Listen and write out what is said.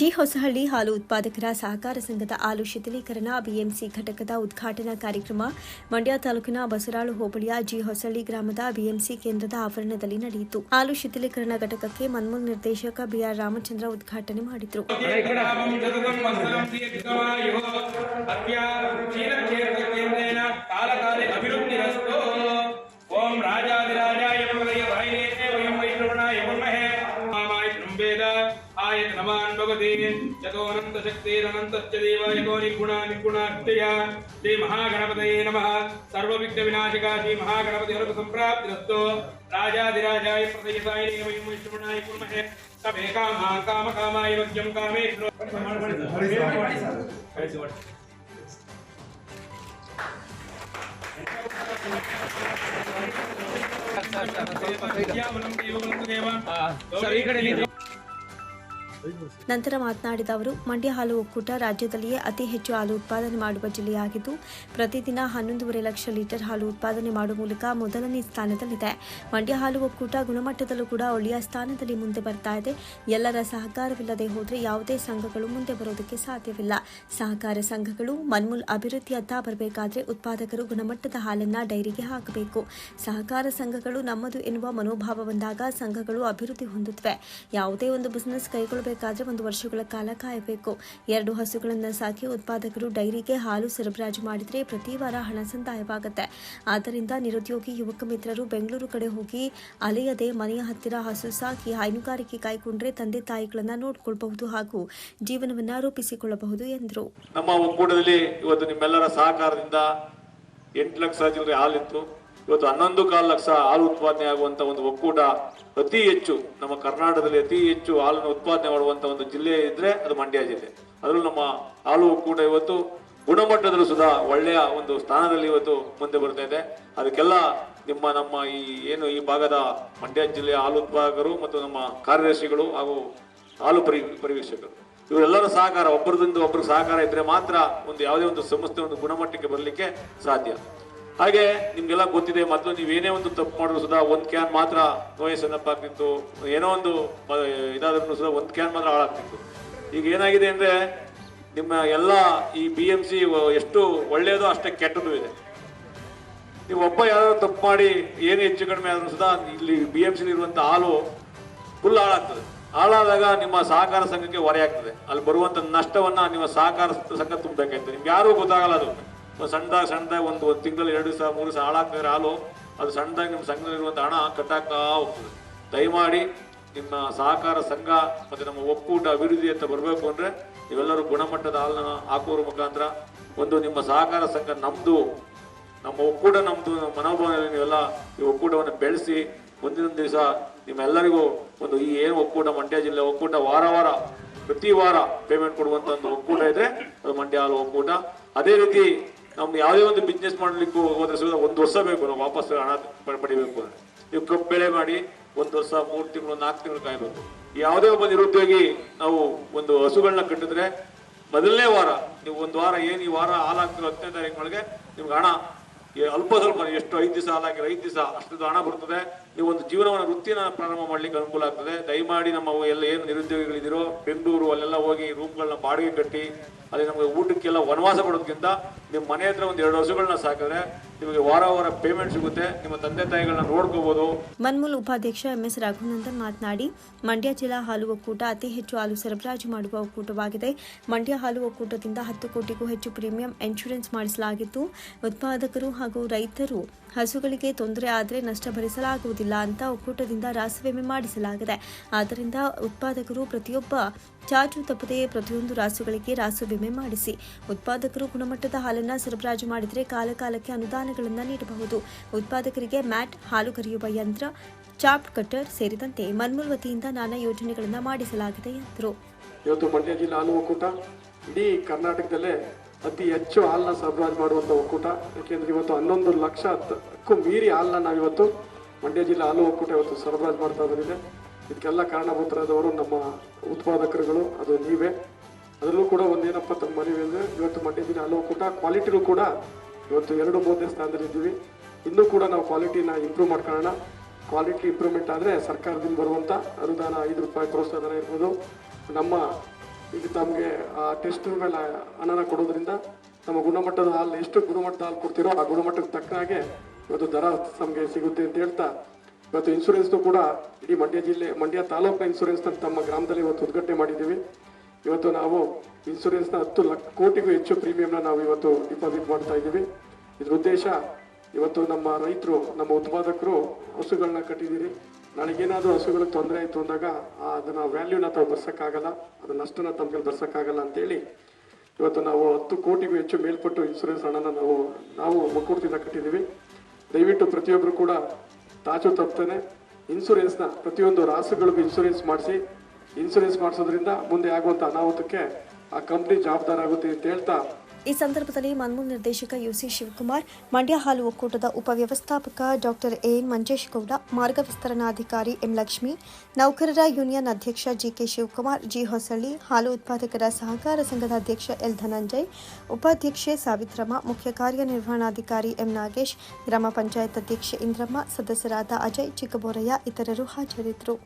G Hosahalli ಹಾಲು ಉತ್ಪಾದಕರ ಸಹಕಾರ ಸಂಘದ ಹಾಲು ಶಿಥಿಲೀಕರಣ ಬಿಎಂಸಿ ಘಟಕದ ಉದ್ಘಾಟನಾ ಕಾರ್ಯಕ್ರಮ, ಮಂಡ್ಯ ತಾಲೂಕಿನ ಬಸರಾಳು ಹೋಬಳಿಯ ಜಿ ಹೊಸಹಳ್ಳಿ ಗ್ರಾಮದ ಬಿಎಂಸಿ ಕೇಂದ್ರದ ಆವರಣದಲ್ಲಿ ನಡೆಯಿತು. ಹಾಲು ಶಿಥಿಲೀಕರಣ ಘಟಕಕ್ಕೆ ಮನ್ಮೂಲ್ ನಿರ್ದೇಶಕ ಬಿಆರ್ ರಾಮಚಂದ್ರ ಉದ್ಘಾಟನೆ ಮಾಡಿದರು. चतोऽनन्तशक्तिरनन्तश्च देव यतो निर्गुणा निर्गुणाष्टय श्री महागणपतये नमः सर्वविघ्नविनाशका श्री महागणपति सम्प्राप्तिरस्तु राजाधिराजाय प्रदयसाय वयं वैष्णवणाय कुर्महे तमे कामा कामकामाय वक्यं कामेश्वर ಸರ್ ಈ ಕಡೆ ನಿಂತು. ನಂತರ ಮಾತನಾಡಿದ ಅವರು, ಮಂಡ್ಯ ಹಾಲು ಒಕ್ಕೂಟ ರಾಜ್ಯದಲ್ಲಿಯೇ ಅತಿ ಹೆಚ್ಚು ಹಾಲು ಉತ್ಪಾದನೆ ಮಾಡುವ ಜಿಲ್ಲೆಯಾಗಿದ್ದು, ಪ್ರತಿದಿನ ಹನ್ನೊಂದೂವರೆ ಲಕ್ಷ ಲೀಟರ್ ಹಾಲು ಉತ್ಪಾದನೆ ಮಾಡುವ ಮೂಲಕ ಮೊದಲನೇ ಸ್ಥಾನದಲ್ಲಿದೆ. ಮಂಡ್ಯ ಹಾಲು ಒಕ್ಕೂಟ ಗುಣಮಟ್ಟದಲ್ಲೂ ಕೂಡ ಒಳ್ಳೆಯ ಸ್ಥಾನದಲ್ಲಿ ಮುಂದೆ ಬರ್ತಾ ಇದೆ. ಎಲ್ಲರ ಸಹಕಾರವಿಲ್ಲದೆ ಹೋದರೆ ಯಾವುದೇ ಸಂಘಗಳು ಮುಂದೆ ಬರೋದಕ್ಕೆ ಸಾಧ್ಯವಿಲ್ಲ. ಸಹಕಾರ ಸಂಘಗಳು, ಮನ್ಮೂಲ್ ಅಭಿವೃದ್ಧಿಯತ್ತ ಬರಬೇಕಾದ್ರೆ ಉತ್ಪಾದಕರು ಗುಣಮಟ್ಟದ ಹಾಲನ್ನು ಡೈರಿಗೆ ಹಾಕಬೇಕು. ಸಹಕಾರ ಸಂಘಗಳು ನಮ್ಮದು ಎನ್ನುವ ಮನೋಭಾವ ಬಂದಾಗ ಸಂಘಗಳು ಅಭಿವೃದ್ಧಿ ಹೊಂದುತ್ತವೆ. ಯಾವುದೇ ಒಂದು ಬಿಸಿನೆಸ್ ಕೈಗೊಳ್ಳಬೇಕಾದ್ರೆ ಒಂದು ವರ್ಷಗಳ ಕಾಲ ಕಾಯಬೇಕು. ಎರಡು ಹಸುಗಳನ್ನು ಸಾಕಿ ಉತ್ಪಾದಕರು ಡೈರಿಗೆ ಹಾಲು ಸರಬರಾಜು ಮಾಡಿದರೆ ಪ್ರತಿ ವಾರ ಹಣ ಸಂದಾಯವಾಗುತ್ತೆ. ಆದ್ದರಿಂದ ನಿರುದ್ಯೋಗಿ ಯುವಕ ಮಿತ್ರರು ಬೆಂಗಳೂರು ಕಡೆ ಹೋಗಿ ಅಲೆಯದೆ ಮನೆಯ ಹತ್ತಿರ ಹಸು ಸಾಕಿ ಹೈನುಗಾರಿಕೆ ಕಾಯ್ಕೊಂಡ್ರೆ ತಂದೆ ತಾಯಿಗಳನ್ನ ನೋಡಿಕೊಳ್ಳಬಹುದು ಹಾಗೂ ಜೀವನವನ್ನ ರೂಪಿಸಿಕೊಳ್ಳಬಹುದು ಎಂದರು. ನಮ್ಮ ಒಕ್ಕೂಟದಲ್ಲಿ ಇವತ್ತು ನಿಮ್ಮೆಲ್ಲರ ಸಹಕಾರದಿಂದ ಎಂಟು ಲಕ್ಷ ಚಿಲ್ಲರೆ ಹಾಲಿತ್ತು ಇವತ್ತು ಹನ್ನೊಂದು ಕಾಲು ಲಕ್ಷ ಹಾಲು ಉತ್ಪಾದನೆ ಆಗುವಂತ ಒಂದು ಒಕ್ಕೂಟ ಅತಿ ಹೆಚ್ಚು ನಮ್ಮ ಕರ್ನಾಟಕದಲ್ಲಿ ಅತಿ ಹೆಚ್ಚು ಹಾಲನ್ನು ಉತ್ಪಾದನೆ ಮಾಡುವಂತ ಒಂದು ಜಿಲ್ಲೆ ಇದ್ರೆ ಅದು ಮಂಡ್ಯ ಜಿಲ್ಲೆ. ಅದರಲ್ಲೂ ನಮ್ಮ ಹಾಲು ಒಕ್ಕೂಟ ಇವತ್ತು ಗುಣಮಟ್ಟದಲ್ಲೂ ಸುಧಾ ಒಳ್ಳೆಯ ಒಂದು ಸ್ಥಾನದಲ್ಲಿ ಇವತ್ತು ಮುಂದೆ ಬರ್ತಾ ಇದೆ. ಅದಕ್ಕೆಲ್ಲ ನಿಮ್ಮ, ನಮ್ಮ ಈ ಏನು ಈ ಭಾಗದ ಮಂಡ್ಯ ಜಿಲ್ಲೆಯ ಹಾಲು ಉತ್ಪಾದಕರು ಮತ್ತು ನಮ್ಮ ಕಾರ್ಯದರ್ಶಿಗಳು ಹಾಗೂ ಹಾಲು ಪರಿ ಪರಿವೀಕ್ಷಕರು ಇವರೆಲ್ಲರ ಸಹಕಾರ, ಒಬ್ಬರದಿಂದ ಒಬ್ಬರು ಸಹಕಾರ ಇದ್ರೆ ಮಾತ್ರ ಒಂದು ಯಾವುದೇ ಒಂದು ಸಂಸ್ಥೆ ಒಂದು ಗುಣಮಟ್ಟಕ್ಕೆ ಬರಲಿಕ್ಕೆ ಸಾಧ್ಯ. ಹಾಗೆ ನಿಮ್ಗೆಲ್ಲ ಗೊತ್ತಿದೆ, ಮೊದಲು ನೀವೇನೇ ಒಂದು ತಪ್ಪು ಮಾಡಿದ್ರು ಸುಧಾ ಒಂದ್ ಕ್ಯಾನ್ ಮಾತ್ರ ನೋಯಸ್ ಏನಪ್ಪ ಆಗ್ತಿತ್ತು ಏನೋ ಒಂದು ಇದಾದ್ರು ಸುದ ಒಂದ್ ಕ್ಯಾನ್ ಮಾತ್ರ ಹಾಳಾಗ್ತಿತ್ತು ಈಗ ಏನಾಗಿದೆ ಅಂದ್ರೆ, ನಿಮ್ಮ ಎಲ್ಲ ಈ ಬಿ ಎಂ ಸಿ ಎಷ್ಟು ಒಳ್ಳೆಯದು ಅಷ್ಟೇ ಕೆಟ್ಟದು ಇದೆ. ನೀವು ಒಬ್ಬ ಯಾರೋ ತಪ್ಪು ಮಾಡಿ, ಏನು ಹೆಚ್ಚು ಕಡಿಮೆ ಆದ್ರೂ ಸುಧಾ ಇಲ್ಲಿ ಬಿ ಎಂ ಸಿ ಇರುವಂತ ಹಾಲು ಫುಲ್ ಹಾಳಾಗ್ತದೆ. ಹಾಳಾದಾಗ ನಿಮ್ಮ ಸಹಕಾರ ಸಂಘಕ್ಕೆ ಹೊರೆಯಾಗ್ತದೆ ಅಲ್ಲಿ ಬರುವಂತ ನಷ್ಟವನ್ನ ನಿಮ್ಮ ಸಹಕಾರ ಸಂಘ ತುಂಬಬೇಕಾಯ್ತದೆ ನಿಮ್ಗೆ ಯಾರಿಗೂ ಗೊತ್ತಾಗಲ್ಲ ಅದು. ಒಂದು ಸಣ್ಣದಾಗ ಒಂದು ಒಂದು ತಿಂಗಳು ಎರಡು ದಿವಸ, ಮೂರು ದಿವಸ ಹಾಳಾಗ್ತಾರೆ ಹಾಲು, ಅದು ಸಣ್ಣದಾಗಿ ನಿಮ್ಮ ಸಂಘದಲ್ಲಿರುವಂಥ ಹಣ ಕಟ್ಟಾಗ್ತಾ ಹೋಗ್ತದೆ. ದಯಮಾಡಿ ನಿಮ್ಮ ಸಹಕಾರ ಸಂಘ ಮತ್ತು ನಮ್ಮ ಒಕ್ಕೂಟ ಅಭಿವೃದ್ಧಿ ಅಂತ ಬರಬೇಕು ಅಂದರೆ ನೀವೆಲ್ಲರೂ ಗುಣಮಟ್ಟದ ಹಾಲನ್ನ ಹಾಕುವ ಮುಖಾಂತರ ಒಂದು ನಿಮ್ಮ ಸಹಕಾರ ಸಂಘ ನಮ್ಮದು ನಮ್ಮ ಒಕ್ಕೂಟ ನಮ್ಮದು ನಮ್ಮ ಮನೋಭಾವನೆಯಲ್ಲಿ ನೀವೆಲ್ಲ ಈ ಒಕ್ಕೂಟವನ್ನು ಬೆಳೆಸಿ ಮುಂದಿನ ದಿವಸ ನಿಮ್ಮೆಲ್ಲರಿಗೂ ಒಂದು ಈ ಏನು ಒಕ್ಕೂಟ, ಮಂಡ್ಯ ಜಿಲ್ಲೆ ಒಕ್ಕೂಟ ವಾರ ವಾರ, ಪ್ರತಿ ವಾರ ಪೇಮೆಂಟ್ ಕೊಡುವಂಥ ಒಂದು ಒಕ್ಕೂಟ ಇದ್ರೆ ಅದು ಮಂಡ್ಯ ಹಾಲು ಒಕ್ಕೂಟ. ಅದೇ ರೀತಿ ನಮ್ದು ಯಾವುದೇ ಒಂದು ಬಿಸ್ನೆಸ್ ಮಾಡ್ಲಿಕ್ಕೂ ಹೋದ್ರೆ ಸುಮ್ಮನೆ ಒಂದು ವರ್ಷ ಬೇಕು, ನಾವು ವಾಪಸ್ ಹಣ ಪಡಿಬೇಕು ಅಂದ್ರೆ. ನೀವು ಕಬ್ಬು ಬೆಳೆ ಮಾಡಿ ಒಂದು ವರ್ಷ, ಮೂರು ತಿಂಗಳು, ನಾಲ್ಕು ತಿಂಗಳು ಕಾಯ್ಬೇಕು. ಯಾವುದೇ ಒಬ್ಬ ನಿರುದ್ಯೋಗಿ ನಾವು ಒಂದು ಹಸುಗಳನ್ನ ಕಟ್ಟಿದ್ರೆ, ಮೊದಲನೇ ವಾರ, ನೀವು ಒಂದು ವಾರ ಏನು ಈ ವಾರ ಹಾಲಾಗ್ತಿರೋ ಹತ್ತನೇ ತಾರೀಕಿನೊಳಗೆ ನಿಮ್ಗೆ ಹಣ ಅಲ್ಪ ಸ್ವಲ್ಪ ಎಷ್ಟು ಐದು ದಿವಸ ಅಲ್ಲ ಐದು ದಿವಸ ಅಷ್ಟು ಹಣ ಬರ್ತದೆ. ನೀವು ಒಂದು ಜೀವನವನ್ನು ವೃತ್ತಿನ ಪ್ರಾರಂಭ ಮಾಡ್ಲಿಕ್ಕೆ ಅನುಕೂಲ ಆಗ್ತದೆ. ದಯಮಾಡಿ ನಮ್ಮ ಎಲ್ಲ ಏನು ನಿರುದ್ಯೋಗಿಗಳಿದಿರೋ ಬೆಂಗಳೂರು ಅಲ್ಲೆಲ್ಲ ಹೋಗಿ ರೂಮ್ಗಳನ್ನ ಬಾಡಿಗೆ ಕಟ್ಟಿ, ಅಲ್ಲಿ ನಮಗೆ ಊಟಕ್ಕೆಲ್ಲ ವನವಾಸ ಪಡೋದಕ್ಕಿಂತ ನಿಮ್ಮ ಮನೆ ಹತ್ರ ಒಂದು ಎರಡು ಹಸುಗಳನ್ನ ಸಾಕಿದ್ರೆ ನಿಮಗೆ ವಾರ ವಾರ ಪೇಮೆಂಟ್ ಸಿಗುತ್ತೆ. ನಿಮ್ಮ ತಂದೆ ತಾಯಿಗಳನ್ನ ನೋಡ್ಕೋಬಹುದು ಮನ್ಮೂಲ್ ಉಪಾಧ್ಯಕ್ಷ ಎಂಎಸ್ ರಾಘುನಂದನ್ ಮಾತನಾಡಿ, ಮಂಡ್ಯ ಜಿಲ್ಲಾ ಹಾಲು ಒಕ್ಕೂಟ ಅತಿ ಹೆಚ್ಚು ಹಾಲು ಸರಬರಾಜು ಮಾಡುವ ಒಕ್ಕೂಟವಾಗಿದೆ. ಮಂಡ್ಯ ಹಾಲು ಒಕ್ಕೂಟದಿಂದ ಹತ್ತು ಕೋಟಿಗೂ ಹೆಚ್ಚು ಪ್ರೀಮಿಯಂ ಇನ್ಶೂರೆನ್ಸ್ ಮಾಡಿಸಲಾಗಿದ್ದು ಉತ್ಪಾದಕರು ಹಾಗೂ ರೈತರು ಹಸುಗಳಿಗೆ ತೊಂದರೆ ಆದರೆ ನಷ್ಟ ಭರಿಸಲಾಗುವುದಿಲ್ಲ ಅಂತ ಒಕ್ಕೂಟದಿಂದ ರಾಸವಿಮೆ ಮಾಡಿಸಲಾಗಿದೆ. ಆದ್ದರಿಂದ ಉತ್ಪಾದಕರು ಪ್ರತಿಯೊಬ್ಬ ಚಾಚು ತಪ್ಪದೆಯೇ ಪ್ರತಿಯೊಂದು ರಾಸುಗಳಿಗೆ ರಾಸು ವಿಮೆ ಮಾಡಿಸಿ, ಉತ್ಪಾದಕರು ಗುಣಮಟ್ಟದ ಹಾಲನ್ನು ಸರಬರಾಜು ಮಾಡಿದರೆ ಕಾಲಕಾಲಕ್ಕೆ ಅನುದಾನಗಳನ್ನು ನೀಡಬಹುದು. ಉತ್ಪಾದಕರಿಗೆ ಮ್ಯಾಟ್, ಹಾಲು ಕರೆಯುವ ಯಂತ್ರ ಚಾಪ್ ಕಟ್ಟರ್ ಸೇರಿದಂತೆ ಮನ್ಮೂಲ್ ವತಿಯಿಂದ ನಾನಾ ಯೋಜನೆಗಳನ್ನು ಮಾಡಿಸಲಾಗಿದೆ ಎಂದರು. ಇವತ್ತು ಮಂಡ್ಯ ಜಿಲ್ಲಾ ಹಾಲು ಒಕ್ಕೂಟ, ಇಡೀ ಕರ್ನಾಟಕದಲ್ಲೇ ಅತಿ ಹೆಚ್ಚು ಹಾಲನ್ನ ಸರಬರಾಜು ಮಾಡುವಂಥ ಒಕ್ಕೂಟ. ಯಾಕೆಂದ್ರೆ ಇವತ್ತು ಹನ್ನೊಂದು ಲಕ್ಷ ಹತ್ತಕ್ಕೂ ಮೀರಿ ಹಾಲನ್ನ ನಾವಿವತ್ತು ಮಂಡ್ಯ ಜಿಲ್ಲಾ ಹಾಲು ಒಕ್ಕೂಟ ಇವತ್ತು ಸರಬರಾಜು ಮಾಡ್ತಾ ಬಂದಿದೆ. ಇದಕ್ಕೆಲ್ಲ ಕಾರಣಭೂತರಾದವರು ನಮ್ಮ ಉತ್ಪಾದಕರುಗಳು, ಅದು ನೀವೇ. ಅದರಲ್ಲೂ ಕೂಡ ಒಂದೇನಪ್ಪ ತಮ್ಮ ಮನವಿ ಅಂದರೆ, ಇವತ್ತು ಮಂಡ್ಯ ಜಿಲ್ಲಾ ಹಾಲು ಒಕ್ಕೂಟ ಕ್ವಾಲಿಟಿಯೂ ಕೂಡ ಇವತ್ತು ಎರಡು ಮೂರನೇ ಸ್ಥಾನದಲ್ಲಿದ್ದೀವಿ ಇನ್ನೂ ಕೂಡ ನಾವು ಕ್ವಾಲಿಟಿನ ಇಂಪ್ರೂವ್ ಮಾಡ್ಕೊಳ್ಳೋಣ. ಕ್ವಾಲಿಟಿ ಇಂಪ್ರೂವ್ಮೆಂಟ್ ಆದರೆ ಸರ್ಕಾರದಿಂದ ಬರುವಂಥ ಅನುದಾನ ಐದು ರೂಪಾಯಿ ಪ್ರೋತ್ಸಾಹನ ಇರ್ಬೋದು. ನಮ್ಮ ಈಗ ತಮಗೆ, ಆ ಟೆಸ್ಟ್ ಮೇಲೆ ಹಣನ ಕೊಡೋದ್ರಿಂದ ನಮ್ಮ ಗುಣಮಟ್ಟದ ಹಾಲು, ಎಷ್ಟು ಗುಣಮಟ್ಟದ ಹಾಲು ಕೊಡ್ತೀರೋ ಆ ಗುಣಮಟ್ಟಕ್ಕೆ ತಕ್ಕ ಹಾಗೆ ಇವತ್ತು ದರ ನಮಗೆ ಸಿಗುತ್ತೆ ಅಂತ ಹೇಳ್ತಾ, ಇವತ್ತು ಇನ್ಶೂರೆನ್ಸ್ನು ಕೂಡ ಇಡೀ ಮಂಡ್ಯ ಜಿಲ್ಲೆ, ಮಂಡ್ಯ ತಾಲೂಕಿನ ಇನ್ಶೂರೆನ್ಸ್ನ ತಮ್ಮ ಗ್ರಾಮದಲ್ಲಿ ಇವತ್ತು ಉದ್ಘಾಟನೆ ಮಾಡಿದ್ದೀವಿ. ಇವತ್ತು ನಾವು ಇನ್ಸೂರೆನ್ಸ್ನ ಹತ್ತು ಲಕ್ಷ ಕೋಟಿಗೂ ಹೆಚ್ಚು ಪ್ರೀಮಿಯಂನ ನಾವು ಇವತ್ತು ಡಿಪಾಸಿಟ್ ಮಾಡ್ತಾ ಇದ್ದೀವಿ. ಇದ್ರ ಉದ್ದೇಶ ಇವತ್ತು ನಮ್ಮ ರೈತರು, ನಮ್ಮ ಉತ್ಪಾದಕರು ಹಸುಗಳನ್ನ ಕಟ್ಟಿದ್ದೀರಿ. ನನಗೇನಾದರೂ ಹಸುಗಳಿಗೆ ತೊಂದರೆ ಆಯಿತು ಅಂದಾಗ ಅದನ್ನ ವ್ಯಾಲ್ಯೂನ ತಾವು ಬರ್ಸೋಕ್ಕಾಗಲ್ಲ, ಅದನ್ನ ನಷ್ಟನ ತಮಗೆ ಬರ್ಸೋಕ್ಕಾಗಲ್ಲ ಅಂತೇಳಿ ಇವತ್ತು ನಾವು ಹತ್ತು ಕೋಟಿಗೂ ಹೆಚ್ಚು ಮೇಲ್ಪಟ್ಟು ಇನ್ಸೂರೆನ್ಸ್ ಹಣನ ನಾವು ನಾವು ಒಕ್ಕೂಟದಿಂದ ಕಟ್ಟಿದ್ದೀವಿ. ದಯವಿಟ್ಟು ಪ್ರತಿಯೊಬ್ಬರು ಕೂಡ ತಾಚು ತಪ್ಪತಾನೆ ಇನ್ಸೂರೆನ್ಸ್ನ ಪ್ರತಿಯೊಂದು ರಾಸುಗಳಿಗೂ ಇನ್ಸೂರೆನ್ಸ್ ಮಾಡಿಸಿ ಇನ್ಶೂರೆನ್ಸ್ ಮಾಡಿಸೋದ್ರಿಂದ ಮುಂದೆ ಆಗುವಂಥ ಅನಾಹುತಕ್ಕೆ ಆ ಕಂಪ್ನಿ ಜವಾಬ್ದಾರ ಆಗುತ್ತೆ ಅಂತ ಹೇಳ್ತಾ ಈ ಸಂದರ್ಭದಲ್ಲಿ ಮನ್ಮೂಲ್ ನಿರ್ದೇಶಕ ಯುಸಿ ಶಿವಕುಮಾರ್, ಮಂಡ್ಯ ಹಾಲು ಒಕ್ಕೂಟದ ಉಪವ್ಯವಸ್ಥಾಪಕ ಡಾಕ್ಟರ್ ಎನ್ ಮಂಜೇಶ್ ಗೌಡ ಮಾರ್ಗ ವಿಸ್ತರಣಾಧಿಕಾರಿ ಎಂ ಲಕ್ಷ್ಮಿ, ನೌಕರರ ಯೂನಿಯನ್ ಅಧ್ಯಕ್ಷ ಜಿಕೆ ಶಿವಕುಮಾರ್, ಜಿ ಹೊಸಳ್ಳಿ, ಹಾಲು ಉತ್ಪಾದಕರ ಸಹಕಾರ ಸಂಘದ ಅಧ್ಯಕ್ಷ ಎಲ್ ಧನಂಜಯ್, ಉಪಾಧ್ಯಕ್ಷೆ ಸಾವಿತ್ರಮ್ಮ, ಮುಖ್ಯ ಕಾರ್ಯನಿರ್ವಹಣಾಧಿಕಾರಿ ಎಂ ನಾಗೇಶ್, ಗ್ರಾಮ ಪಂಚಾಯತ್ ಅಧ್ಯಕ್ಷೆ ಇಂದ್ರಮ್ಮ, ಸದಸ್ಯರಾದ ಅಜಯ್ ಚಿಕ್ಕಬೋರಯ್ಯ ಇತರರು ಹಾಜರಿದ್ದರು.